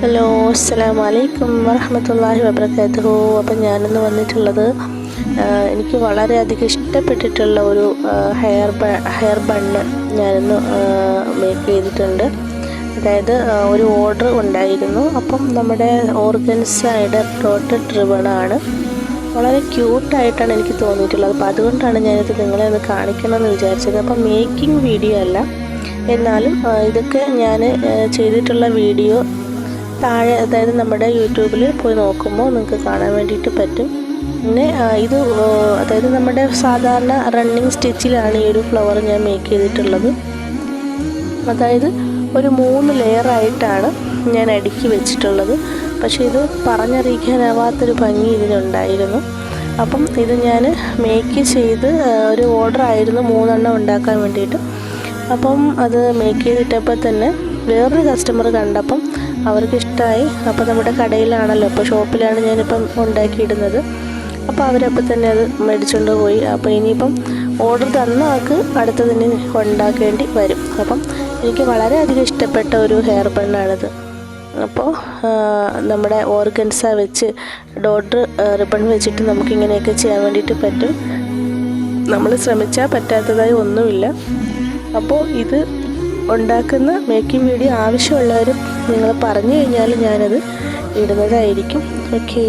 Hello അസ്സലാമു വലൈക്കും വറഹമത്തല്ലാഹി വബർക്കാത്തു അപ്പം ഞാനിന്ന് വന്നിട്ടുള്ളത് എനിക്ക് വളരെയധികം ഇഷ്ടപ്പെട്ടിട്ടുള്ള ഒരു ഹെയർ ബ ഹെയർ ബണ്ണ് ഞാനിന്ന് മേക്ക് ചെയ്തിട്ടുണ്ട്. അതായത് ഒരു ഓർഡർ ഉണ്ടായിരുന്നു. അപ്പം നമ്മുടെ ഓർഗൻസയുടെ ടോട്ടൽ ട്രിബണാണ് വളരെ ക്യൂട്ടായിട്ടാണ് എനിക്ക് തോന്നിയിട്ടുള്ളത്. അപ്പോൾ അതുകൊണ്ടാണ് ഞാനിത് നിങ്ങളെ ഒന്ന് കാണിക്കണമെന്ന് വിചാരിച്ചത്. അപ്പം മേക്കിംഗ് വീഡിയോ അല്ല. എന്നാലും ഇതൊക്കെ ഞാൻ ചെയ്തിട്ടുള്ള വീഡിയോ താഴെ അതായത് നമ്മുടെ യൂട്യൂബിൽ പോയി നോക്കുമ്പോൾ നിങ്ങൾക്ക് കാണാൻ വേണ്ടിയിട്ട് പറ്റും. പിന്നെ ഇത് അതായത് നമ്മുടെ സാധാരണ റണ്ണിങ് സ്റ്റിച്ചിലാണ് ഈ ഒരു ഫ്ലവർ ഞാൻ മേക്ക് ചെയ്തിട്ടുള്ളത്. അതായത് ഒരു മൂന്ന് ലെയറായിട്ടാണ് ഞാൻ അടുക്കി വെച്ചിട്ടുള്ളത്. പക്ഷേ ഇത് പറഞ്ഞറിയിക്കാനാവാത്തൊരു ഭംഗി ഇതിനുണ്ടായിരുന്നു. അപ്പം ഇത് ഞാൻ മേക്ക് ചെയ്ത് ഒരു ഓർഡർ ആയിരുന്നു മൂന്നെണ്ണം ഉണ്ടാക്കാൻ വേണ്ടിയിട്ട്. അപ്പം അത് മേക്ക് ചെയ്തിട്ടപ്പോൾ തന്നെ വേറൊരു കസ്റ്റമർ കണ്ടപ്പം അവർക്ക് ഇഷ്ടമായി അപ്പോൾ നമ്മുടെ കടയിലാണല്ലോ. അപ്പോൾ ഷോപ്പിലാണ് ഞാനിപ്പം ഉണ്ടാക്കിയിടുന്നത്. അപ്പോൾ അവരപ്പോൾ തന്നെ അത് മേടിച്ചുകൊണ്ട് പോയി. അപ്പോൾ ഇനിയിപ്പം ഓർഡർ തന്ന ആൾക്ക് അടുത്തതിന് ഉണ്ടാക്കേണ്ടി വരും. അപ്പം എനിക്ക് വളരെയധികം ഇഷ്ടപ്പെട്ട ഒരു ഹെയർ ബണ്ണാണിത് അപ്പോൾ നമ്മുടെ ഓർഗൻസ വെച്ച് ഡോട്ടർ റിബൺ വെച്ചിട്ട് നമുക്ക് ഇങ്ങനെയൊക്കെ ചെയ്യാൻ വേണ്ടിയിട്ട് പറ്റും. നമ്മൾ ശ്രമിച്ചാൽ പറ്റാത്തതായി ഒന്നുമില്ല. അപ്പോൾ ഇത് ഉണ്ടാക്കുന്ന മേക്കിംഗ് വീഡിയോ ആവശ്യമുള്ളവരും നിങ്ങൾ പറഞ്ഞു കഴിഞ്ഞാൽ ഞാനത് ഇടുന്നതായിരിക്കും. ഓക്കേ